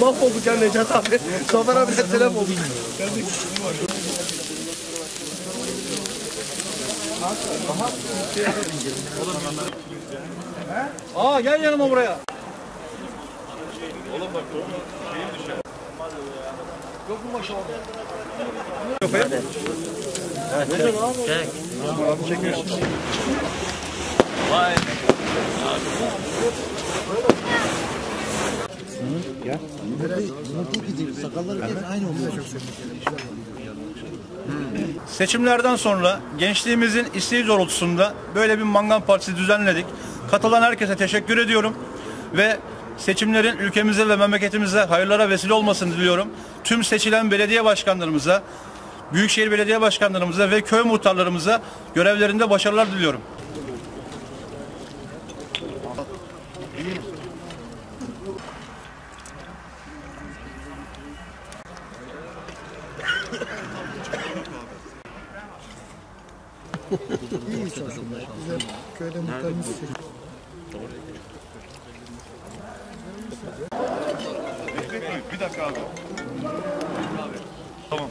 Mahvolduk ya Necat abi. Zafer abi de telef olduk. Aa gel yanıma buraya. Yok mu maşallah? Seçimlerden sonra gençliğimizin isteği doğrultusunda böyle bir mangal partisi düzenledik. Katılan herkese teşekkür ediyorum ve seçimlerin ülkemize ve memleketimize hayırlara vesile olmasını diliyorum. Tüm seçilen belediye başkanlarımıza, büyükşehir belediye başkanlarımıza ve köy muhtarlarımıza görevlerinde başarılar diliyorum. Köyde muhtarımız Bir dakika abi. Tamam.